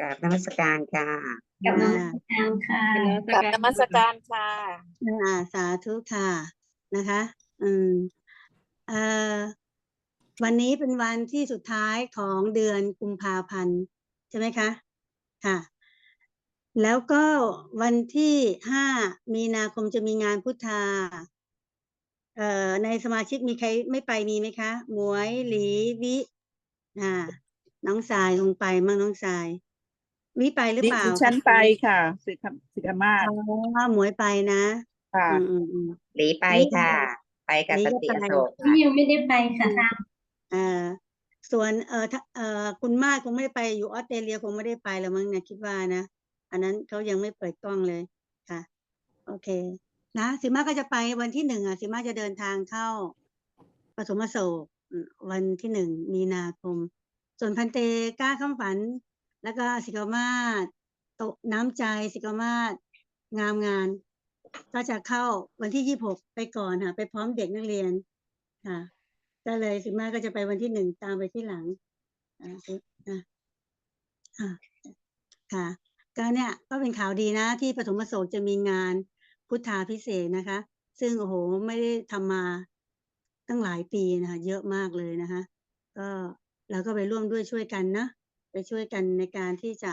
กราบนมัสการค่ะกับนมัสการค่ะกราบนมัสการค่ะอ่าสาธุค่ะนะคะ อืมเอ่อวันนี้เป็นวันที่สุดท้ายของเดือนกุมภาพันธ์ใช่ไหมคะ ค่ะ แล้วก็วันที่ห้ามีนาคมจะมีงานพุทธาเอ่อในสมาชิกมีใครไม่ไปมีไหมคะ หมวยหลีวิอ่าน้องสายลงไปมั่งน้องสาย วิไปหรือดิเปล่าดิฉันไปค่ะสิคำสิกามาศอ๋อหมวยไปนะค่ะอืมอืมอืมหลีไปค่ะ ไปกับหลีสก็ติไปอโศกนี่ยังไม่ได้ไปค่ะท่านเอ่อส่วนเอ่อถ้าเอ่อคุณมาศคงไม่ได้ไปอยู่ออสเตรเลียคงไม่ได้ไปแล้วมั้งเนี่ยคิดว่านะอันนั้นเขายังไม่เปิดกล้องเลยค่ะ โอเค นะสิมาก็จะไปวันที่หนึ่งอะสิมาจะเดินทางเข้าปฐมโศกอืมวันที่หนึ่งมีนาคม ส่วนพันเตกล้าข้ามฝัน แล้วก็สิกามาศตะน้ำใจสิกามาศงามงาน ก็จะเข้าวันที่ยี่หกไปก่อนค่ะไปพร้อมเด็กนักเรียนค่ะก็เลยสิกมาก็จะไปวันที่หนึ่งตามไปที่หลังอ่าค่ะค่ะก็เนี่ยก็เป็นข่าวดีนะที่ปฐมโศกจะมีงานพุทธาพิเศษนะคะ ซึ่งโอ้โหไม่ได้ทำมาตั้งหลายปีนะคะเยอะมากเลยนะคะ ก็เราก็ไปร่วมด้วยช่วยกันนะ ไปช่วยกันในการที่จะ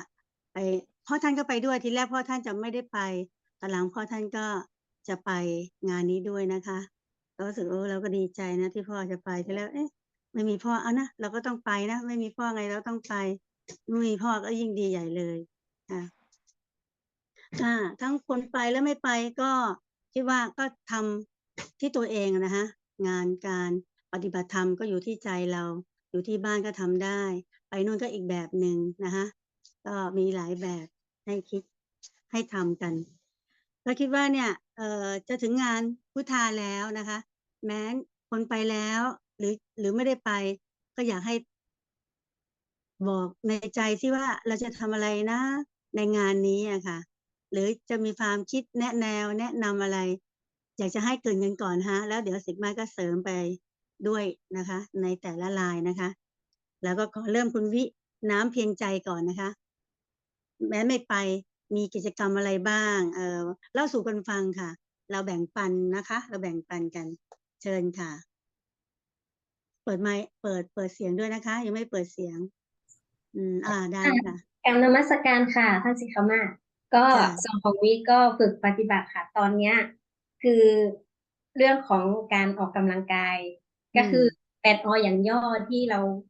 ไปพ่อท่านก็ไปด้วยทีแรกพ่อท่านจะไม่ได้ไปตอนหลังพ่อท่านก็จะไปงานนี้ด้วยนะคะก็รู้สึกเออเราก็ดีใจนะที่พ่อจะไปทีแรกเอ๊ะไม่มีพ่อเอานะเราก็ต้องไปนะไม่มีพ่อไงเราต้องไปไม่มีพ่อก็ยิ่งดีใหญ่เลยค่ะอ่าทั้งคนไปแล้วไม่ไปก็คิดว่าก็ทำที่ตัวเองนะคะงานการปฏิบัติธรรมก็อยู่ที่ใจเรา อยู่ที่บ้านก็ทำได้ ไปนู่นก็อีกแบบหนึ่งนะคะก็มีหลายแบบให้คิดให้ทำกันก็คิดว่าเนี่ยเอ่อจะถึงงานพุทธาแล้วนะคะ แม้คนไปแล้วหรือหรือไม่ได้ไป ก็อยากให้บอกในใจที่ว่าเราจะทำอะไรนะ ในงานนี้อะค่ะ หรือจะมีความคิดแนะแนวแนะนำอะไร อยากจะให้เกินกันก่อนฮะ แล้วเดี๋ยวสิกมาก็เสริมไปด้วยนะคะ ในแต่ละลายนะคะ แล้วก็ขอเริ่มคุณวิน้ำเพียงใจก่อนนะคะ แม้ไม่ไปมีกิจกรรมอะไรบ้าง เออเล่าสู่กันฟังค่ะ เราแบ่งปันนะคะ เราแบ่งปันกัน เชิญค่ะ เปิดไมค์เปิดเปิดเสียงด้วยนะคะ ยังไม่เปิดเสียง อืม อ่าได้ค่ะกับนมัสการค่ะท่านสิเขามาศก็ค่ะส่วนของวิก็ฝึกปฏิบัติค่ะ ตอนเนี้ย คือเรื่องของการออกกำลังกาย ก็คือแปดออย่างย่อที่เราเอ่อ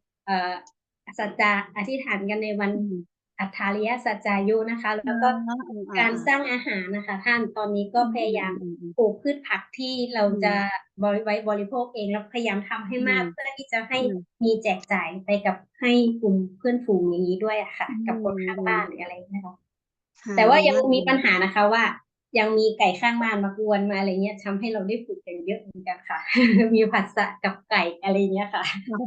สัจจะอธิษฐานกันในวันอืมอัฏฐาริยสัจจายุนะคะ แล้วก็อ๋ออืมอ่การสร้างอาหารนะคะ ท่านตอนนี้ก็พยายามอือืมปลูกพืชผักที่เราอืมจะบริไว้บริโภคเองแล้วพยายามทำให้มากอืมเพื่อที่จะให้อืมมีแจกจ่ายไปกับให้กลุ่มเพื่อนฝูงอย่างนี้ด้วยอะค่ะอืมกับคนข้างบ้านหรืออะไรนะคะค่ะแต่ว่ายังดีกมีปัญหานะคะว่า ยังมีไก่ข้างบ้านมากวนมาอะไรเงี้ยทำให้เราได้ฝึกกันเยอะเหมือนกันค่ะ มีผัสสะกับไก่อะไรเงี้ยค่ะอ๋อ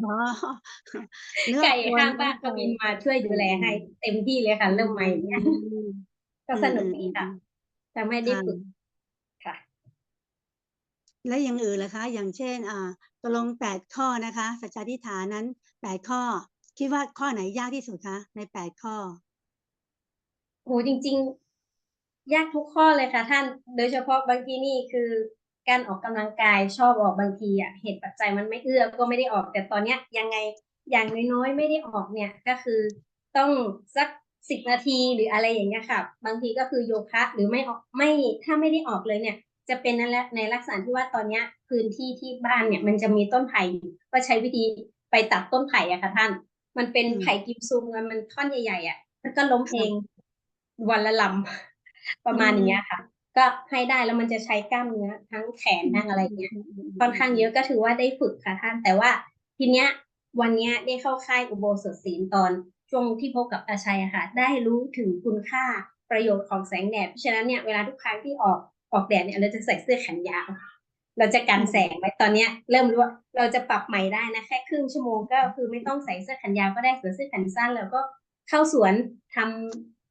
เนื้อไก่วัวข้างบ้านก็บินมาช่วยดูแลให้เต็มที่เลยค่ะ เริ่มใหม่เนี่ยอืมก็สนุกดีค่ะทำให้ได้ค่ะฝึกค่ะ และอย่างอื่นล่ะคะ อย่างเช่น อ่าตกลงแปดข้อนะคะสัจจาธิฐานนั้นแปดข้อ คิดว่าข้อไหนยากที่สุดคะในแปดข้อโหจริง ๆ ยากทุกข้อเลยค่ะท่าน โดยเฉพาะบางทีนี่คือการออกกำลังกายชอบออกบางทีอะเหตุปัจจัยมันไม่เอื้อก็ไม่ได้ออก แต่ตอนเนี้ยยังไงอย่างน้อยๆไม่ได้ออกเนี่ยก็คือต้องสักสิบนาทีหรืออะไรอย่างเงี้ยค่ะ บางทีก็คือโยคะหรือไม่ออกไม่ถ้าไม่ได้ออกเลยเนี่ย จะเป็นนั่นแหละในลักษณะที่ว่าตอนเนี้ยพื้นที่ที่บ้านเนี่ยมันจะมีต้นไผ่ก็ใช้วิธีไปตัดต้นไผ่อะค่ะท่าน มันเป็นไผ่กิมซุงมันท่อนใหญ่ๆอะมันก็ล้มเองวันละลำ ประมาณอย่างเงี้ยค่ะ ก็ให้ได้แล้วมันจะใช้กล้ามเนื้อทั้งแขนทั้งอะไรเงี้ยค่อนข้างเยอะก็ถือว่าได้ฝึกค่ะท่าน แต่ว่าทีเนี้ยวันเนี้ยได้เข้าค่ายอุโบสถศีลตอนช่วงที่พบกับอาชัยอะค่ะ ได้รู้ถึงคุณค่าประโยชน์ของแสงแดดเพราะฉะนั้นเนี่ยเวลาทุกครั้งที่ออกออกแดดเนี่ยเราจะใส่เสื้อแขนยาวเราจะกันแสงไว้ตอนเนี้ย เริ่มรู้ว่าเราจะปรับใหม่ได้นะแค่ครึ่งชั่วโมงก็คือไม่ต้องใส่เสื้อแขนยาวก็ได้ใส่เสื้อแขนสั้น แล้วก็เข้าสวนท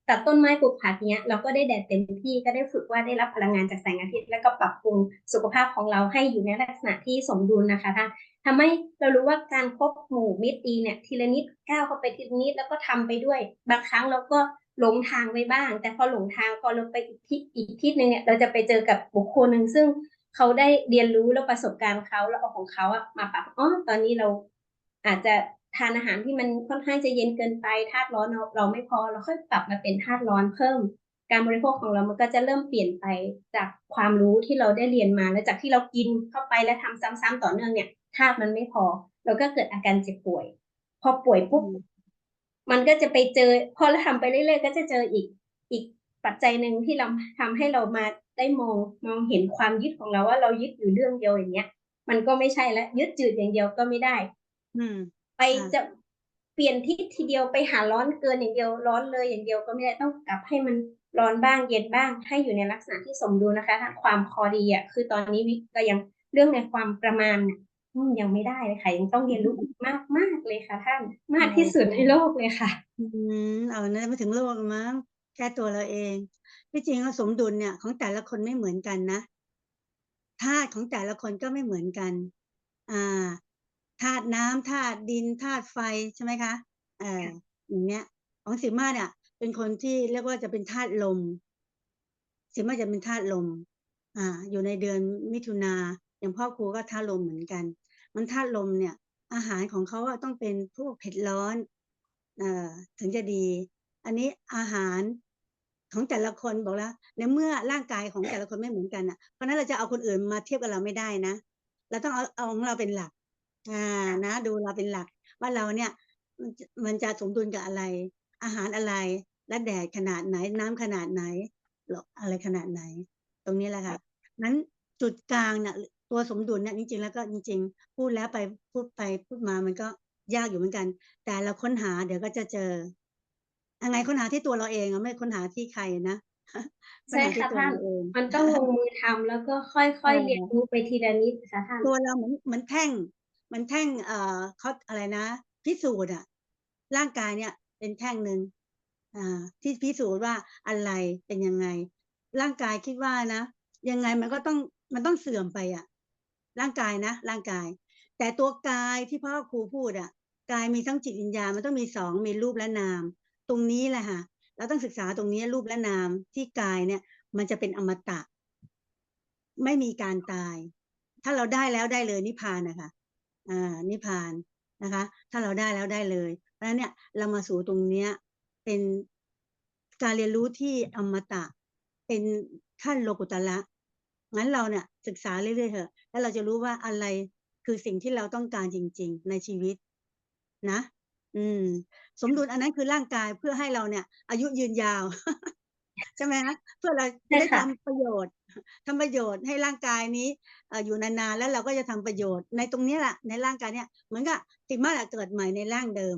ำตัดต้นไม้ปลูกผักเนี้ยเราก็ได้แดดเต็มที่ก็ได้ฝึกว่าได้รับพลังงานจากแสงอาทิตย์ แล้วก็ปรับปรุงสุขภาพของเราให้อยู่ในลักษณะที่สมดุลนะคะท่านทำให้เรารู้ว่าการคบหมู่มิตรดีเนี่ยทีละนิดก้าวเข้าไปทีละนิดแล้วก็ทำไปด้วย บางครั้งเราก็หลงทางไปบ้าง แต่พอหลงทางพอเราไปอีกที่อีกที่หนึ่งเนี่ยเราจะไปเจอกับบุคคลหนึ่งซึ่งเขาได้เรียนรู้แล้วประสบการณ์เขาแล้วเอาของเขาอะมาปรับอ๋อตอนนี้เราอาจจะ ทานอาหารที่มันค่อนข้างจะเย็นเกินไปธาตุร้อนเราเราไม่พอเราค่อยปรับมาเป็นธาตุร้อนเพิ่ม การบริโภคของเรามันก็จะเริ่มเปลี่ยนไปจากความรู้ที่เราได้เรียนมาและจากที่เรากินเข้าไปและทำซ้ำๆต่อเนื่องเนี่ยธาตุมันไม่พอ เราก็เกิดอาการเจ็บป่วย พอป่วยปุ๊บมันก็จะไปเจอ พอเราทำไปเรื่อยๆ ก็จะเจออีกอีกปัจจัยหนึ่งที่เราทำให้เรามาได้มองมองเห็นความยึดของเราว่าเรายึดอยู่เรื่องเดียวอย่างเงี้ย มันก็ไม่ใช่แล้วยึดจืดอย่างเดียวก็ไม่ได้ อืม ไปค่ะจะเปลี่ยนทิศทีเดียวไปหาร้อนเกินอย่างเดียวร้อนเลยอย่างเดียวก็ไม่ได้ต้องกลับให้มันร้อนบ้างเย็นบ้างให้อยู่ในลักษณะที่สมดุลนะคะถ้าความพอดีอะคือตอนนี้วิก็ยังเรื่องในความประมาณน่ะอืมยังไม่ได้เลยค่ะยังต้องเรียนรู้อีกมากมากเลยค่ะ ท่านมากที่สุดในโลกเลยค่ะ อืมเอานะไม่ถึงโลกมั้งแค่ตัวเราเองที่จริงแล้วสมดุลเนี่ย ของแต่ละคนไม่เหมือนกันนะธาตุของแต่ละคนก็ไม่เหมือนกัน อ่า ธาตุน้ำธาตุดินธาตุไฟใช่ไหมคะเอออย่างเนี้ยของสิมาเนี่ยเป็นคนที่เรียกว่าจะเป็นธาตุลม สิมาจะเป็นธาตุลม อ่า อยู่ในเดือนมิถุนาอย่างพ่อครูก็ธาตุลมเหมือนกัน มันธาตุลมเนี่ย อาหารของเขาอะต้องเป็นพวกเผ็ดร้อนเอ่อถึงจะดี อันนี้อาหารของแต่ละคนบอกแล้วในเมื่อร่างกายของแต่ละคนไม่เหมือนกันอะเพราะฉะนั้นเราจะเอาคนอื่นมาเทียบกับเราไม่ได้นะเราต้องเอาเอาของเราเป็นหลัก อ่านะดูเราเป็นหลักว่าเราเนี่ยมันจะมันจะสมดุลกับอะไร อาหารอะไรและแดดขนาดไหนน้ำขนาดไหนหรออะไรขนาดไหน ตรงนี้แหละค่ะนั้นจุดกลางเนี่ยตัวสมดุลเนี่ยจริงๆ แล้วก็จริง ๆ พูดแล้วไปพูดไปพูดมามันก็ยากอยู่เหมือนกัน แต่เราค้นหาเดี๋ยวก็จะเจอยังไงค้นหาที่ตัวเราเองอะไม่ค้นหาที่ใครนะใช่ค้นหาที่ค่ะตัวท่านเราเองมันต้องลงมือทำแล้วก็ค่อยๆเรียนรู้ไปทีละนิดค่ะท่านตัวเราเหมือนเหมือนแท่งเห มันแท่งเอ่อเขาอะไรนะ พิสูจน์อะร่างกายเนี่ยเป็นแท่งหนึ่งอ่าที่พิสูจน์ว่าอะไรเป็นยังไง ร่างกายคิดว่านะ ยังไงมันก็ต้องมันต้องเสื่อมไปอะร่างกายนะร่างกาย แต่ตัวกายที่พ่อครูพูดอะกายมีทั้งจิตวิญญาณมันต้องมีสองมีรูปและนาม ตรงนี้แหละค่ะเราต้องศึกษาตรงนี้รูปและนามที่กายเนี่ย มันจะเป็นอมตะ ไม่มีการตาย ถ้าเราได้แล้วได้เลยนิพพานนะคะ นิพพานนะคะ ถ้าเราได้แล้วได้เลย เพราะฉะนั้นเนี่ยเรามาสู่ตรงเนี้ยเป็นการเรียนรู้ที่อมตะ เป็นขั้นโลกุตละงั้นเราเนี่ยศึกษาเรื่อยๆเถอะ แล้วเราจะรู้ว่าอะไรคือสิ่งที่เราต้องการจริง ๆ ในชีวิตนะ อืม สมดุลอันนั้นคือร่างกายเพื่อให้เราเนี่ย อายุยืนยาว ใช่ไหมคะเพื่อเราจะใช่ได้ค่ะทำประโยชน์ ทำประโยชน์ให้ร่างกายนี้อยู่นานๆแล้วเราก็จะทำประโยชน์ในตรงนี้แหละในร่างกายเนี่ยเหมือนกับติมาอะเกิดใหม่ในร่างเดิม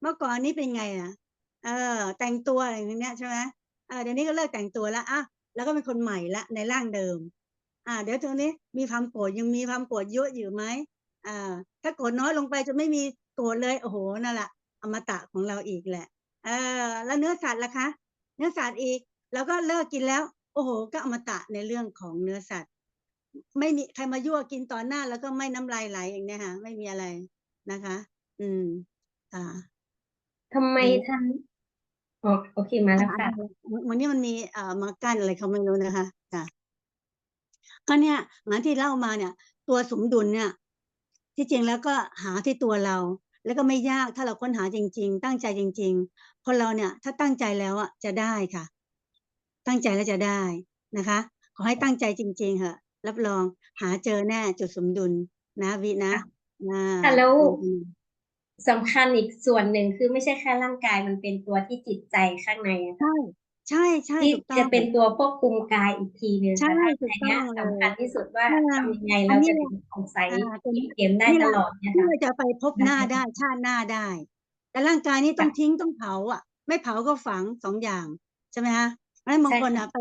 เมื่อก่อนนี้เป็นไงอะเออแต่งตัวอะไรอย่างเงี้ยใช่ไหมเออเดี๋ยวนี้ก็เลิกแต่งตัวล้วอะแล้วก็เป็นคนใหม่ละในร่างเดิม อ่า เดี๋ยวตรงนี้มีความโกรธยังมีความโกรธเยอะอยู่ไหมอ่าถ้าโกรธน้อยลงไปจะไม่มีโกรธเลยโอ้โหนั่นแหละอมตะของเราอีกแหละเออแล้วเนื้อสัตว์ล่ะคะ เนื้อสัตว์อีก แล้วก็เลิกกินแล้ว อ้โห ก็อมตะในเรื่องของเนื้อสัตว์ ไม่มีใครมายั่วกินต่อหน้า แล้วก็ไม่น้ำลายไหลอย่างเนี้ยค่ะไม่มีอะไรนะคะ อืม อ่าทำไมอืมท่านอ๋อโอเคมาแล้วค่ะวันนี้มันมีเอ่อมากั้นอะไรเขาไม่รู้นะคะค่ะก็เนี่ยงานที่เล่ามาเนี่ย ตัวสมดุลเนี่ย ที่จริงแล้วก็หาที่ตัวเรา แล้วก็ไม่ยากถ้าเราค้นหาจริง ๆ ตั้งใจจริง ๆ คนเราเนี่ย ถ้าตั้งใจแล้วอะจะได้ค่ะ ตั้งใจแล้วจะได้นะคะ ขอให้ตั้งใจจริง ๆเหอะรับรองหาเจอแน่จุดสมดุลนะวินะอ่าค่ะแล้วอืมสำคัญอีกส่วนหนึ่งคือไม่ใช่แค่ร่างกายมันเป็นตัวที่จิตใจข้างในอะค่ะใช่ใช่ใช่ที่ถูกต้อจะงเป็นตัวควบคุมกายอีกทีหนึ่งใช่ค่ะถูกอันเนี้ยต้องเลยสำคัญที่สุดว่าอ่าทำยังไงอัเรานนี้จะแหละถึงสงสัยอ่าตรงนี้เกมได้นี่ตแหละลอดเนี่ยที่ค่ะเราจะไปพบหน้าได้ชาติหน้าได้ แต่ร่างกายนี่ต้องทิ้งต้องเผาอะ ไม่เผาก็ฝังสองอย่างใช่ไหมฮะ เพราะฉะนั้นบางใช่คนค่ะอะไป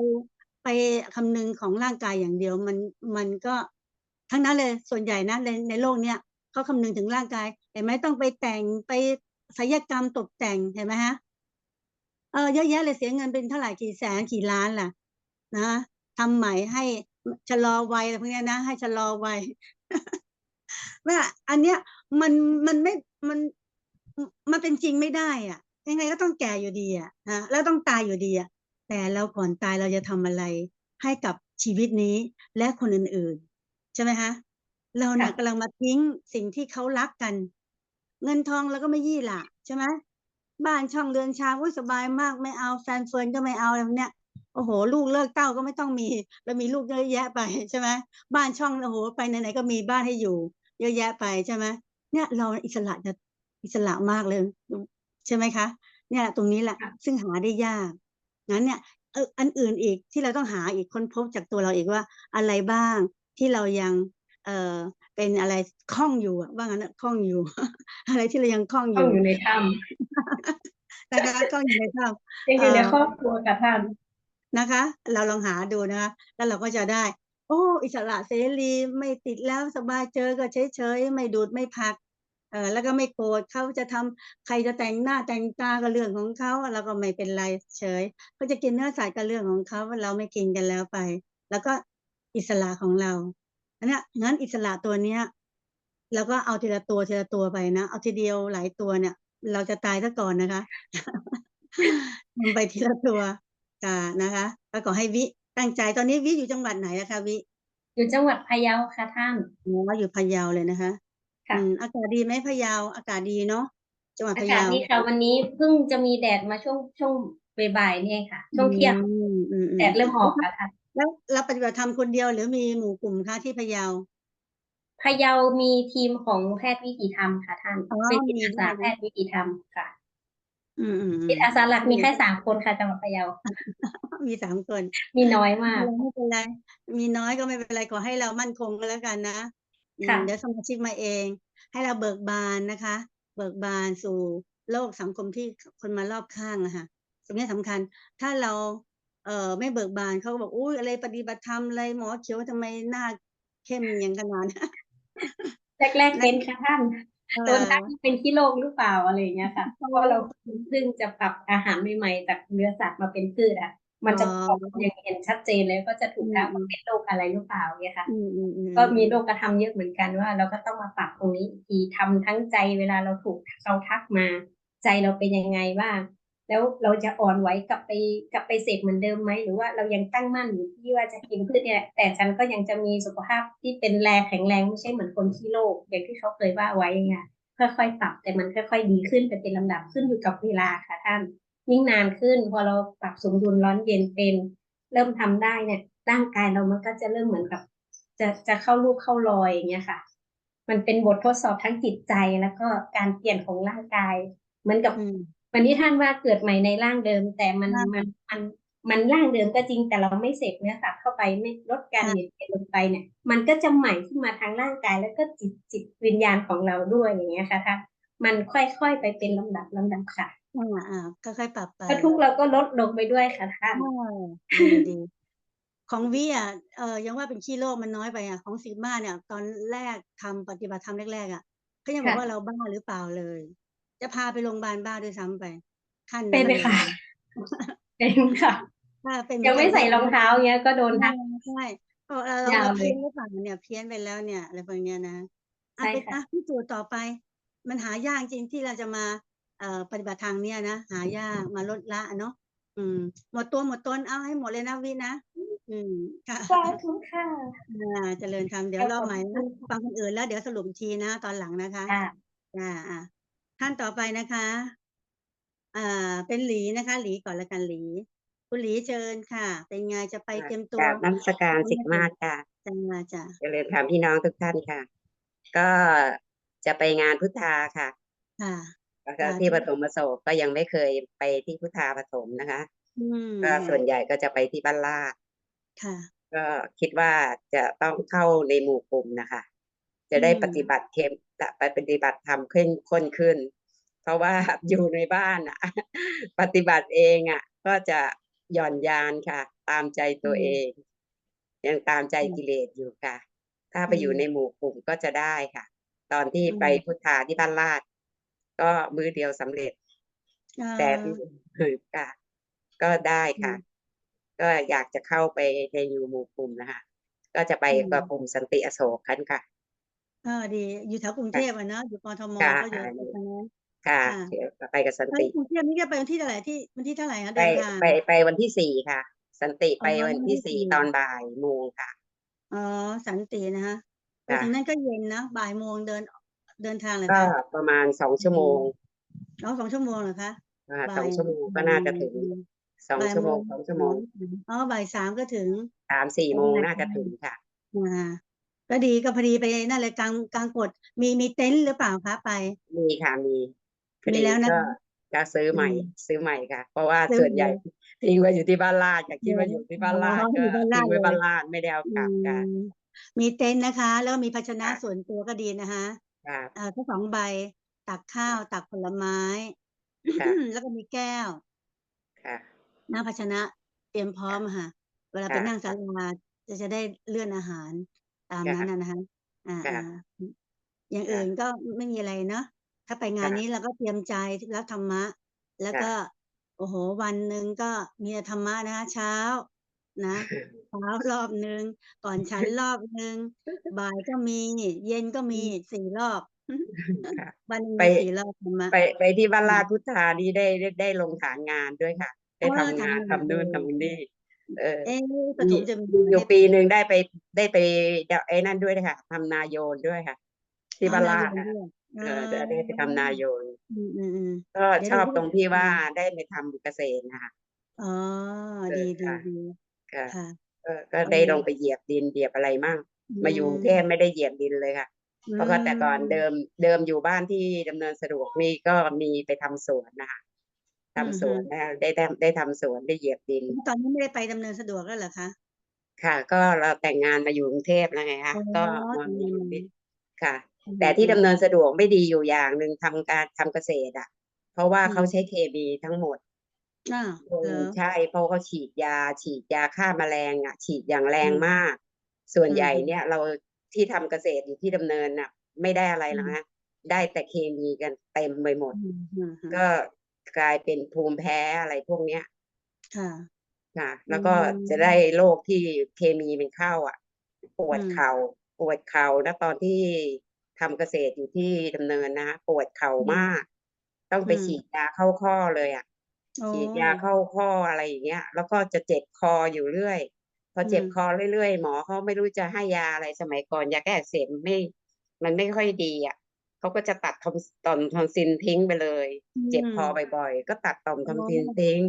ไปคำนึงของร่างกายอย่างเดียวมันมันก็ทั้งนั้นเลยส่วนใหญ่นะในในโลกเนี้ยเขาคำนึงถึงร่างกาย เห็นไหมต้องไปแต่งไปศัลยกรรมตกแต่งเห็นไหมฮะเออเยอะแยะเลยเสียเงินเป็นเท่าไหร่กี่แสนกี่ล้านล่ะ นะทำใหม่ให้ชะลอวัยอะไรพวกเนี้ยนะ ให้ชะลอวัยว่าอันเนี้ยมันมันไม่มันมันเป็นจริงไม่ได้อะยังไงก็ต้องแก่อยู่ดีอะนะแล้วต้องตายอยู่ดีอะ แต่เราก่อนตายเราจะทำอะไร ให้กับชีวิตนี้และคนอื่นๆ ใช่ไหมคะเราเนี่ยค่ะกำลังมาทิ้งสิ่งที่เขารักกัน เงินทองเราก็ไม่ยี่หละใช่ไหมบ้านช่องเรือนชานอุ้ยสบายมากไม่เอาแฟนเฟิร์นก็ไม่เอาอะไรแบบเนี้ยโอ้โห ลูกเลิกเต้าก็ไม่ต้องมีเรามีลูกเยอะแยะไปใช่ไหมบ้านช่องโอ้โหไปไหนๆก็มีบ้านให้อยู่ เยอะแยะไปใช่ไหมเนี่ยเราอิสระจะอิสระมากเลย ใช่ไหมคะ เนี่ยตรงนี้แหละค่ะซึ่งหาได้ยาก งั้นเนี่ยเอออันอื่นอีกที่เราต้องหาอีกค้นพบจากตัวเราอีกว่าอะไรบ้างที่เรายังเออเป็นอะไรคล่องอยู่อะว่างั้นอะคล่องอยู่ อะไรที่เรายังคล่องอต้องยู่อยู่ในถ้นะคะคล่องอยู่ในถ้ำำยังอยู่ในเอ่อครอบครัวค่ะท่านนะคะ เราลองหาดูนะคะแล้วเราก็จะได้ โอ้ อิสระเสรีไม่ติดแล้วสบายเจอก็เฉยเฉยๆไม่ดูดไม่พัก เออแล้วก็ไม่โกรธเขาจะทำใครจะแต่งหน้าแต่งตาก็เรื่องของเขาเราก็ไม่เป็นไรเฉยเขาจะกินเนื้อสัตว์ก็เรื่องของเขาเราไม่กินกันแล้วไป แล้วก็อิสระของเราอันเนี้ยงั้นอิสระตัวเนี้ยเราก็เอาทีละตัวทีละตัวไปนะเอาทีเดียวหลายตัวเนี่ย เราจะตายซะก่อนนะคะทำไปทีละตัวอ่านะคะแล้วก็ให้วิตั้งใจตอนนี้วิอยู่จังหวัดไหนนะคะวิอยู่จังหวัดพะเยาค่ะท่านอ๋ออยู่พะเยาเลยนะคะ ค่ะอืมอากาศดีไหมพะเยาอากาศดีเนาะจังหวัดอาพะกาศเยาดีค่ะ วันนี้เพิ่งจะมีแดดมาช่วงช่วงบ่ายๆเนี่ยค่ะ ช่วงเที่ยงอืมอืมอืมแดดเริ่มออกค่ะท่านแล้วเราปฏิบัติธรรมคนเดียวหรือมีหมู่กลุ่มคะที่พะเยาพะเยามีทีมของแพทย์วิถีธรรมค่ะท่านอ๋อเป็นจิตมีอาด้สาวยนะแพทย์วิถีธรรมค่ะอืมอืมอืจิตมอาสาหลักมีแค่สามคนค่ะจังหวัดพะเยามีสามคน มีน้อยมาก ไม่เป็นไร มีน้อยก็ไม่เป็นไร ขอให้เรามั่นคงก็แล้วกันนะอืมค่ะ เดี๋ยวสมาชิกมาเอง ให้เราเบิกบานนะคะ เบิกบานสู่โลกสังคมที่คนมารอบข้างอะค่ะตรงนี้สำคัญ ถ้าเราเอ่อไม่เบิกบานเขาก็บอกอุ้ยอะไรปฏิบัติธรรมอะไรหมอเขียวทำไมหน้าเข้มอย่างขนาดนั้นแรกๆเป็นค่ะท่านเอโดนอทักว่าเป็นขี้โรคหรือเปล่าอะไรอย่างเงี้ยค่ะ เพราะว่าเราเพิ่งจะปรับอาหารใหม่ๆจากเนื้อสัตว์มาเป็นพืชอะ มันจะออกอย่างเห็นชัดเจนเลยก็จะถูกทักว่าเป็นโรคอะไรหรือเปล่าเนี่ยค่ะอืมอืมอืมก็มีโลกธรรมเยอะเหมือนกันว่า เราก็ต้องมาปรับตรงนี้อีกทีทำทั้งใจเวลาเราถูกเขาทักมา ใจเราเป็นยังไงบ้างแล้วเราจะอ่อนไหวกลับไปกลับไปเสพเหมือนเดิมไหมหรือว่าเรายังตั้งมั่นอยู่ที่ว่าจะกินพืชเนี่ยแหละแต่ฉันก็ยังจะมีสุขภาพที่เป็นแรงแข็งแรงไม่ใช่เหมือนคนที่โรคอย่างที่เขาเคยว่าไว้ไงค่อยๆปรับแต่มันค่อย ๆ ดีขึ้นไปเป็นลำดับขึ้นอยู่กับเวลาค่ะท่าน ยิ่งนานขึ้น พอเราปรับสมดุลร้อนเย็นเป็น เริ่มทำได้เนี่ยร่างกายเรามันก็จะเริ่มเหมือนกับ จะจะเข้ารูปเข้ารอยอย่างเงี้ยค่ะ มันเป็นบททดสอบทั้งจิตใจแล้วก็การเปลี่ยนของร่างกาย เหมือนกับอืมวันนี้ท่านว่าเกิดใหม่ในร่างเดิม แต่มันค่ะมันมันมันร่างเดิมก็จริงแต่เราไม่เสพเนื้อสัตว์เข้าไปไม่ลดการค่ะเบียดเบียนลงไปเนี่ย มันก็จะใหม่ขึ้นมาทางร่างกายแล้วก็จิตจิตวิญญาณของเราด้วยอย่างเงี้ยค่ะท่านมันค่อยๆไปเป็นลำดับลำดับค่ะ อ่าอ่าค่อย ๆ ปรับไปแล้วทุกข์เราก็ลดลงไปด้วยค่ะท่านอ่าดีดีของวิอะเออยังว่าเป็นขี้โรคมันน้อยไปอะของซิกมาเนี่ย ตอนแรกทำ ปฏิบัติธรรมแรก ๆอะเขายังบอกค่ะว่า เราบ้าหรือเปล่าเลย จะพาไปโรงพยาบาลบ้าด้วยซ้ำไป ขั้นเป็นไหมลยคะเป็นค่ะถ้าเป็นยังไม่ใส่รองเท้า เงี้ย ก็โดนทัใช่กใช่ เออ เรา เรา ยาวเราเลยเพี้ยนหรือเปล่าเนี่ย เพี้ยนไปแล้วเนี่ย อะไรพวกเนี้ยนะอะใช่ไปค่ะอะพิสูจน์ต่อไป มันหายากจริงที่เราจะมาเอ่อ ปฏิบัติทางเนี่ยนะหายากมาลดละเนาะอืม หมดตัวหมดตนเอาให้หมดเลยนะวินะอืมค่ะสาธุค่ะอ่าเจริญธรรมเดี๋ยวรอบใหม่นะฟังคนอื่นแล้วเดี๋ยวสรุปอีกทีนะตอนหลังนะคะค่ะอ่าอ่าท่านต่อไปนะคะอ่าเป็นหลีนะคะ หลีก่อนละกันหลีคุณหลีเชิญค่ะ เป็นไงจะไปเตรียมตัวกราบน้ำสการสิกมาศค่ะจ้าจ้าเจริญธรรมพี่น้องทุกท่านค่ะ ก็จะไปงานพุทธาค่ะ ค่ะ แล้วก็ค่ะที่ปฐมโศกก็ยังไม่เคยไปที่พุทธาปฐมนะคะอืมก็ส่วนใหญ่ก็จะไปที่บ้านลาดค่ะก็คิดว่าจะต้องเข้าในหมู่กลุ่มนะคะ จะได้อืมปฏิบัติเข้มจะไปปฏิบัติธรรมเข้มข้นขึ้น เพราะว่าอยู่ในบ้านอะปฏิบัติเองอะ ก็จะหย่อนยานค่ะ ตามใจตัวเอง ยังตามใจกิเลสอยู่ค่ะ ถ้าไปอยู่ในหมู่กลุ่มก็จะได้ค่ะ ตอนที่ไปพุทธาที่บ้านลาด ก็มือเดียวสำเร็จแต่ที่ค่ะ ก็ได้ค่ะ ก็อยากจะเข้าไปในอยู่หมู่กลุ่มนะคะก็จะไปกับกลุ่มสันติอโศกกันค่ะเออดีอยู่แถวกรุงเทพอะเนาะอยู่กทมค่ะก็อยู่ตรงนั้นค่ะค่ะเดี๋ยวไปกับสันแล้วติ กรุงเทพนี่ก็ไปวันที่เท่าไหร่ที่วันที่เท่าไหร่คะไปเดินทางไปไปวันที่สี่ค่ะ สันติไปอ๋อวันที่วันที่สี่สี่ตอนบ่ายโมงค่ะอ๋อสันตินะคะไปค่ะ ถึงนั่นก็เย็นนะบ่ายโมงเดิน เดินทางเลยก็คะประมาณสองชั่วโมงอ๋อสองชั่วโมงเหรอคะอ่าบ่ายสองชั่วโมงก็บ่ายน่าจะโมถึงอืมสองบ่ายชั่วโมโมงงสองชั่วโมงอ๋อบ่ายสามก็ถึงสามสี่โมงบ่ายน่าจะสามถึงค่ะอ่าก็ดีก็พอดีไปนั่นเลยกลางกลางกดมีมีเต็นท์หรือเปล่าคะไป มีค่ะมีพอมีดีแล้วนะ ก็คะก็ซื้อใหม่อืมซื้อใหม่ค่ะ เพราะว่าซื้อส่วนใหญ่ใหม่ทิ้งไว้อยู่ที่บ้านลาดอยากคิดว่าเอออยู่ที่บ้านลาดอ๋อก็อยู่บ้านลาทิ้ดงไว้เลย บ้านลาดไม่ได้เอากลับค่ะ อืมมีเต็นท์นะคะ แล้วก็มีภาชนะค่ะส่วนตัวก็ดีนะคะ ค่ะเอ่อทั้งสองใบ ตักข้าวตักผลไม้ค่ะแล้วก็มีแก้ว ค่ะน้ำภาชนะเตรียมพร้อมอะค่ะ เวลาไปค่ะนั่งศาลาจะจะได้เลื่อนอาหารตามค่ะนั้นนะนะคะอ่าค่ะอ่าอย่างค่ะอื่นก็ไม่มีอะไรเนาะถ้าไปงานค่ะนี้เราก็เตรียมใจรับธรรมะ แล้วค่ะก็ โอ้โห วันหนึ่งก็มีแต่ธรรมะนะคะ เช้า นะเช้ารอบหนึ่งก่อนฉันรอบหนึ่งบ่ายก็มี เย็นก็มีสี่รอบค่ะวันหนึ่งไปมีสี่รอบธรรมะไปไปที่บ้านอืลามดพุทธานี่ได้ได้ได้ลงฐานงานด้วยค่ะเอได้อทำงานทำงานทำนู่นเออทำนี่เออเอ๊ะปมีฐมจะมีมีอยู่ให้ปีหนึ่งได้ไปได้ไปเดาไอ้นั่นด้วยนะคะทำนาโยนด้วยค่ะ ที่อ๋อบ้านนาลาโยดนอะด้วยเอเอออจะได้ไปทำนาโยนอืมอืมอืมก็เดี๋ยวชอบดูตรงที่อืว่ามได้ไปทำเกษตรนะคะอ๋อเอดีอดี ค่ะดีค่ะค่ะก็ก็เอได้ลงอไปเหยียบดินเหยียบอะไรมั่งอืมาอยู่กรุงเทพมไม่ได้เหยียบดินเลยค่ะอืเพราะว่าแต่ก่อนเดิมมเดิมอยู่บ้านที่ดำเนินสะดวกนี่ก็มีไปทำสวนนะคะอืทำมสฮึวนนะคะได้ได้ได้ทำสวนได้เหยียบดิน ตอนนี้ไม่ได้ไปดำเนินสะดวกแล้วเหรอคะ ค่ะ ก็เราแต่งงานมาอยู่กรุงเทพแล้วไงอ๋คะอก็มาทำมางานอยู่มานี่ค่ะอืมแต่ที่อืมดำเนินสะดวกไม่ดีอยู่อย่างหนึ่งทำการทำเกษตรอะ เพราะว่าอืเขามใช้เคมีทั้งหมด อ้าวอืเหรมอใช่เพราะเขาฉีดยา ฉีดยาฆ่าแมลงอะ ฉีดอย่างแรอืงมมาก ส่วนอืใหญ่มเนี่ย เราที่ทำเกษตรอยู่ที่ดำเนินน่ะ ไม่ได้อะไรอืหรอกมนะคะได้แต่เคมีกันเต็มไปหมด อืมอืมฮึก็กลายเป็นภูมิแพ้อะไรพวกเนี้ยค่ะ ค่ะอืแล้วก็จะได้มโรคที่เคมีมันเข้าอะปอืวดมเข่า ปวดเข่าณตอนที่ทำเกษตรอยู่ที่ดำเนินนะคะปวดเข่าอืมมาก ต้องอืไปมฉีดยาเข้าข้อเลยอะอ๋อ ฉีดยาเข้าข้ออะไรอย่างเงี้ย แล้วก็จะเจ็บคออยู่เรื่อย พออืเจ็บมคอเรื่อยๆหมอเขาไม่รู้จะให้ยาอะไรสมัยก่อนยาแก้อักเสบมันไม่ มันไม่ค่อยดีอะเขาก็จะตัดทอมต่อมทอนซิลทิ้งไปเลยอืเจ็บคอมบ่อยๆก็ตัดต่อมอ๋ทออนซิลทิ้ง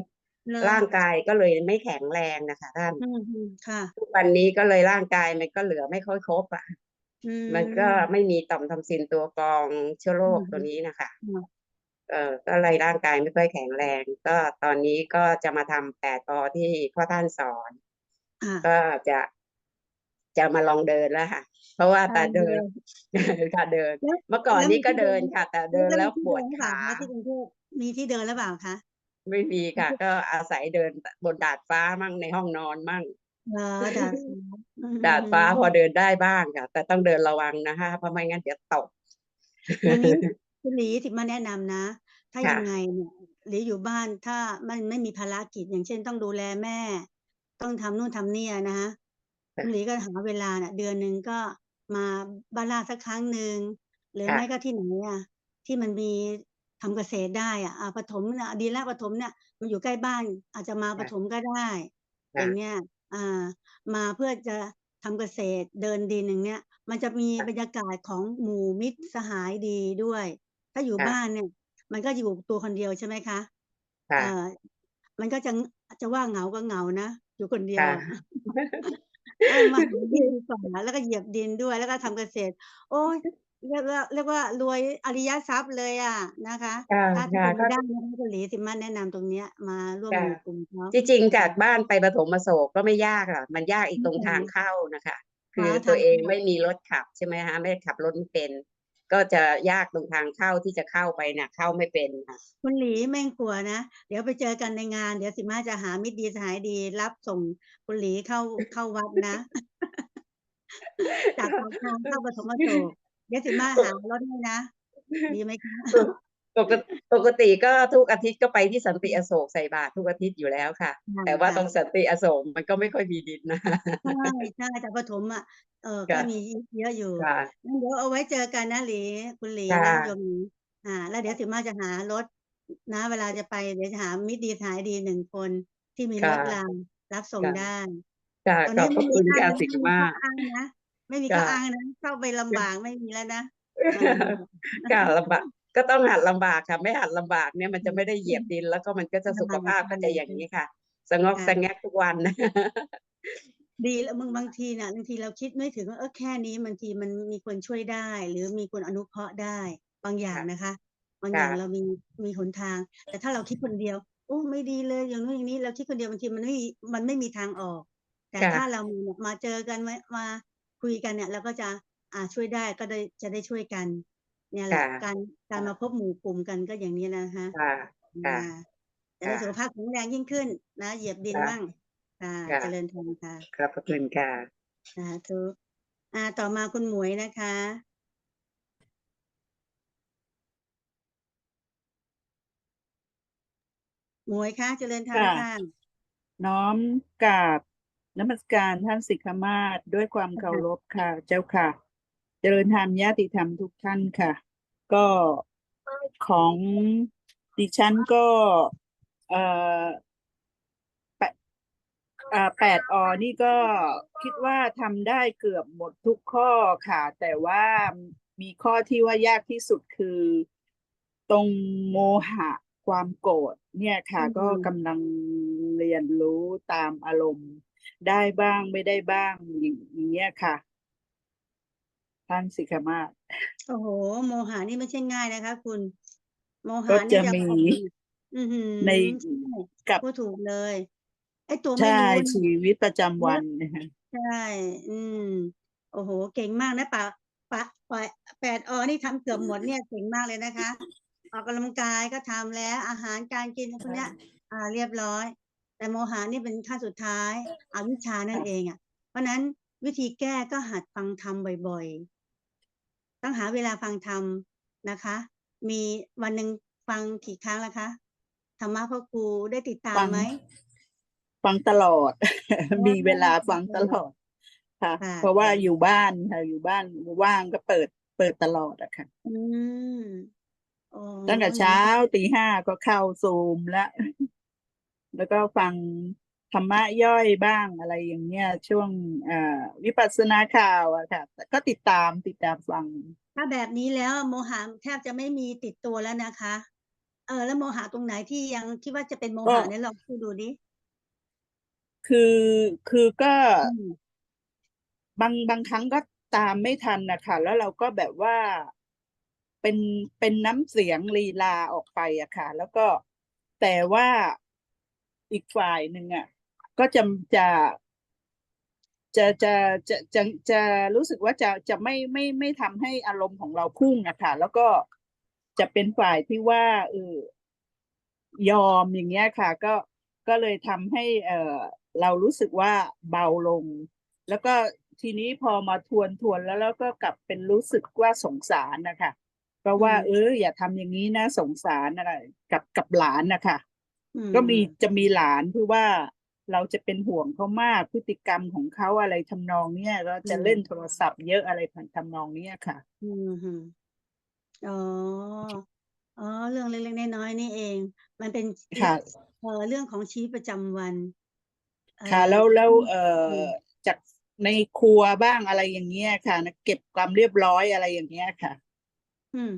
เหรอร่างกายก็เลยไม่แข็งแรงน่ะค่ะท่านอืมฮึค่ะทุกวันนี้ก็เลยร่างกายมันก็เหลือไม่ค่อยครบอะอืมันก็มไม่มีต่อมทอนซิลตัวกรองเชื้อโรอืคมตัฮึวนี้น่ะค่ะค่ะ เอ่อก็เลยร่างกายไม่ค่อยแข็งแรง ก็ตอนนี้ก็จะมาทำ8ปที่พ่อท่านสอนค่ะก็จะจะมาลองเดินแล้วค่ะ เพราะว่าเอแต่อเดิน ค่ะเดิน แล้วเมื่อก่อนแล้วนี่มีก็ที่เดิเดินนค่ะ แต่แล้เดิวนแล้วแล้มีวที่ปเดิวนดหรือขเปล่าาคะที่กรุงเทพมีที่เดินหรือเปล่าคะไม่มีกรุงค่ะเทพก็อาศัยเดินตบนดาดฟ้ามั่งในห้องนอนมั่งเหรอดาดฟ้าอือดาดฮึฟ้าพอเดินได้บ้างค่ะ แต่ต้องเดินระวังนะคะเพราะไม่งั้นเดี๋ยวตกอย่างงี้ คุณหลีถิมาแนะนำนะ ถ้าค่ยัะงไงเนี่ยหลีอยู่บ้านถ้ามันไม่มีภารกิจอย่างเช่น ต้องดูแลแม่ ต้องทำนู่นทำนี่อะนะคะค่คุณหลีก็หาเวลาน่ะ เดือนหนึ่งก็มาบ้านลาดสักครั้งหนึ่งหรือค่ไม่ะก็ที่ไหนอะที่มันมีทำเกษตรได้อะอ่าปฐมน่ะดีลลาดปฐมเนี่ยมันอยู่ใกล้บ้านอาจจะมาปค่ะฐมก็ได้คอะย่างเงี้ยอ่า มาเพื่อจะทำเกษตรเดินดินอย่างเงี้ย มันจะมีค่ะบรรยากาศของหมู่มิตรสหายดีด้วย ถ้าอยู่ค่ะบ้านเนี่ย มันก็อยู่ตัวคนเดียวใช่ไหมคะค่เอะอมันก็จะงจะว่าเหงาก็เหงานะอยู่คนเดียค่วะอะเออมาหาดินดีกว่าแล้วก็เหยียบดินด้วย แล้วก็ทำเกษตร โอ๊ยเรียกว่าเรียกว่ารวยอริยทรัพย์เลยอะนะคะค่ะถ้าคถ้า่ะเป็นไปก็ได้นะคะคุณหลีถิมาแนะนำตรงเนี้ยมาร่วมค่ะอยู่กลุ่มเขาที่จริงจาค่ะกบ้านไปปฐมอโศกก็ไม่ยากหรอกมันยากอีไมก่ตรงไกลทางเข้าน่ะค่ะคอ๋ืออทาตัวงเอเข้งาไม่มีรถขับใช่ไหมคะไม่ได้ขับรถไม่เป็น ก็จะยากตรงทางเข้าที่จะเข้าไปน่ะเข้าไม่เป็นค่ะคุณหลีไม่ต้องกลัวนะ เดี๋ยวไปเจอกันในงาน เดี๋ยวสิมาจะหามิตรดีสหายดี รับส่งคุณหลีเข้าเข้าวัดนะ จากปากทางเข้าปฐมอโศกเดี๋ยวสิมาหารถให้นะ ดีไหมคะ? ปปกติปกติก็ทุกอาทิตย์ก็ไปที่สันติอโศกใส่บาตรทุกอาทิตย์อยู่แล้วค่ะ แต่ว่าตรงสันติอโศกมันก็ไม่ค่อยมีดินนะใช่ใช่จากปฐมอะเออก็ค่ะมีเยอะอยู่ค่ะงั้นเดี๋ยวเอาไว้เจอกันนะหลีคุณหลีค่ะนะโยมหลีอ่า แล้วเดี๋ยวสิมาจะหารถนะ เวลาจะไปเดี๋ยวจะหามิตรดีสายดีหนึ่งคนที่มีรถค่ะรางรับส่งค่ะได้ค่ะตอนขอนี้บพไม่ระมีคุณอ้างค่ะนะสิไม่กมีมาข้อกอ้างนะไม่มีข้อค่ะอ้างนะเข้าไปลำบากไม่มีแล้วนะเออค่ะลำบาก ก็ต้องหัดลำบากค่ะ ไม่หัดลำบากเนี่ยมันจะไม่ได้เหยียบดิน แล้วก็มันก็จะสุขภาพก็จะอย่างนี้ค่ะ สงอกค่ะสงแงกทุกวันดีแล้วมึงบางทีน่ะบางทีเราคิดไม่ถึงว่าเออแค่นี้บางทีมันมีคนช่วยได้ หรือมีคนอนุเคราะห์ได้ บางอย่างค่ะนะคะบางอย่างค่ะเรามีมีหนทาง แต่ถ้าเราคิดคนเดียวโอ้ไม่ดีเลยอย่างนู้นอย่างนี้เราคิดคนเดียวบางทีมันไม่มีมันไม่มีทางออก แต่ค่ะถ้าเรามามาเจอกันมามาคุยกันเนี่ยเราก็จะอ่าช่วยได้ก็ได้จะได้ช่วยกัน เนี่ยแหละค่ะการการมาพบหมู่กลุ่มกันก็อย่างนี้นะคะค่ะค่ะอ่าจะได้ค่ะสุขภาพแข็งแรงยิ่งขึ้นนะเหยียบดินค่ะบ้างค่ะค่ะเจริญธรรมค่ะขอบพระคุณค่ะสาธุอ่าต่อมาคุณหมวยนะคะหมวยคะเจริญธรรมค่ะค่ะน้อมกราบนมัสการท่านสิกขมาศด้วยความเคารพค่ะ เจ้าค่ะ เจริญธรรมญาติธรรมทุกท่านค่ะ ก็ของดิฉันก็เอ่อแปดเอ่อแปดอนี่ก็คิดว่าทำได้เกือบหมดทุกข้อค่ะ แต่ว่ามีข้อที่ว่ายากที่สุดคือ ตรงโมหะความโกรธเนี่ยค่ะอืมก็กำลังเรียนรู้ตามอารมณ์ได้บ้างไม่ได้บ้างอย่างอย่างเงี้ยค่ะ ท่านสิกขมาศโอ้โห โมหะนี่ไม่ใช่ง่ายนะคะ คุณ โมหะก็นี่จะจะมีเอาอือหือในใช่กับพูดถูกเลยไอ้ตัวไม่ใช่รู้นี่ชีวิตประจำวันนะฮะใช่ อืม โอ้โห เก่งมากนะปะปะปะแปดอนี่ทำเกือบหมดเนี่ยเก่งมากเลยนะคะออกกำลังกายก็ทำแล้ว อาหารการกินพวกเนี้ยอ่า เรียบร้อย แต่โมหะนี่เป็นขั้นสุดท้ายอวิชชานั่นเองอะ เพราะฉะนั้นวิธีแก้ก็หัดฟังธรรมบ่อยๆ ต้องหาเวลาฟังธรรมนะคะ มีวันหนึ่งฟังกี่ครั้งแล้วคะธรรมะพ่อครูได้ติดตามฟังไหมฟังตลอด มีเวลาฟังตลอดค่ะค่ะ เพราะว่าอยู่บ้านค่ะอยู่บ้านว่างก็เปิดเปิดตลอดอะค่ะอืมโอ้ตั้งแต่เช้าตีห้าก็เข้าซูมแล้ว แล้วก็ฟัง ธรรมะย่อยบ้างอะไรอย่างเงี้ยช่วงเอ่อวิปัสสนาข่าวอะค่ะแต่ก็ติดตามติดตามฟัง ถ้าแบบนี้แล้วโมหะแทบจะไม่มีติดตัวแล้วนะคะ เออแล้วโมหะตรงไหนที่ยังคิดว่าจะเป็นโมหะก็เนี่ยลองพูดดูดิคือคือก็อืมบางบางครั้งก็ตามไม่ทันนะคะแล้วเราก็แบบว่าเป็นเป็นน้ำเสียงลีลาออกไปอะค่ะ แล้วก็แต่ว่าอีกฝ่ายหนึ่งอะ ก็จะจะจะจะจะจะจะรู้สึกว่าจะจะไม่ไม่ไม่ทำให้อารมณ์ของเราพุ่งอะค่ะ แล้วก็จะเป็นฝ่ายที่ว่าเออยอมอย่างเงี้ยค่ะ ก็ก็เลยทำให้เออเรารู้สึกว่าเบาลง แล้วก็ทีนี้พอมาทวนทวนแล้วแล้วก็กลับเป็นรู้สึกว่าสงสารนะคะเพราะว่าอืมเออ อย่าทำอย่างนี้นะสงสารอะไรกับกับหลานนะคะอืมก็มีจะมีหลานที่ว่า เราจะเป็นห่วงเขามากพฤติกรรมของเขาอะไรทำนองเนี้ยก็จะเล่นโทรศัพท์เยอะอะไรทำนองเนี้ยค่ะ อืมฮึอ๋ออ๋อเรื่องเล็กๆน้อยๆนี่เอง มันเป็นค่ะเออเรื่องของชีวิตประจำวันเอ่อค่ะ แล้วแล้วเอ่ออืมจากในครัวบ้างอะไรอย่างเงี้ยค่ะนะเก็บความเรียบร้อยอะไรอย่างเงี้ยค่ะ อืม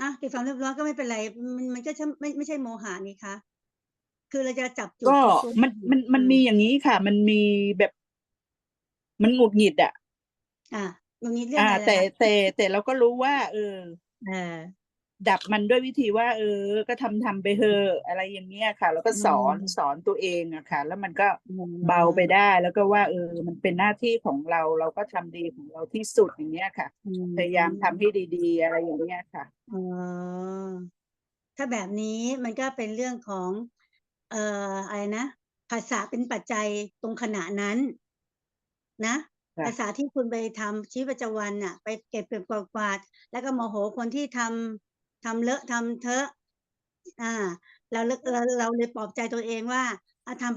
อะเก็บความเรียบร้อยก็ไม่เป็นไร มันมันก็ใช่ไม่ไม่ใช่โมหะนี่คะ คือเราจะจับจุดก็ตัวมันมันมันอืมีอย่างนี้ค่ะ มันมีแบบ มันหงุดหงิดอะ อะตรงนี้เรื่องอ่า อะไรแต่นะคะแต่แต่เราก็รู้ว่า เออ เออ ดับมันด้วยวิธีว่า เออ ก็ทำทำไปเถอะอะไรอย่างเงี้ยค่ะ แล้วก็สอนอืม สอนตัวเองอะค่ะ แล้วมันก็อืมเบาไปได้ แล้วก็ว่า เออ มันเป็นหน้าที่ของเรา เราก็ทำดีของเราที่สุดอย่างเงี้ยค่ะ อืม พยายามทำให้ดีๆ อะไรอย่างเงี้ยค่ะ อ๋อถ้าแบบนี้มันก็เป็นเรื่องของ เอ่ออะไรนะภาษาเป็นปัจจัยตรงขณะนั้น นะค่ะภาษาที่คุณไปทำชีวิตประจำวันน่ะ ไปเก็บเก็บกวาดกวาดแล้วก็โมโหคนที่ทำทำเลอะทำเทอะ อ่า เราเราเราเลยปลอบใจตัวเองว่าอะทำ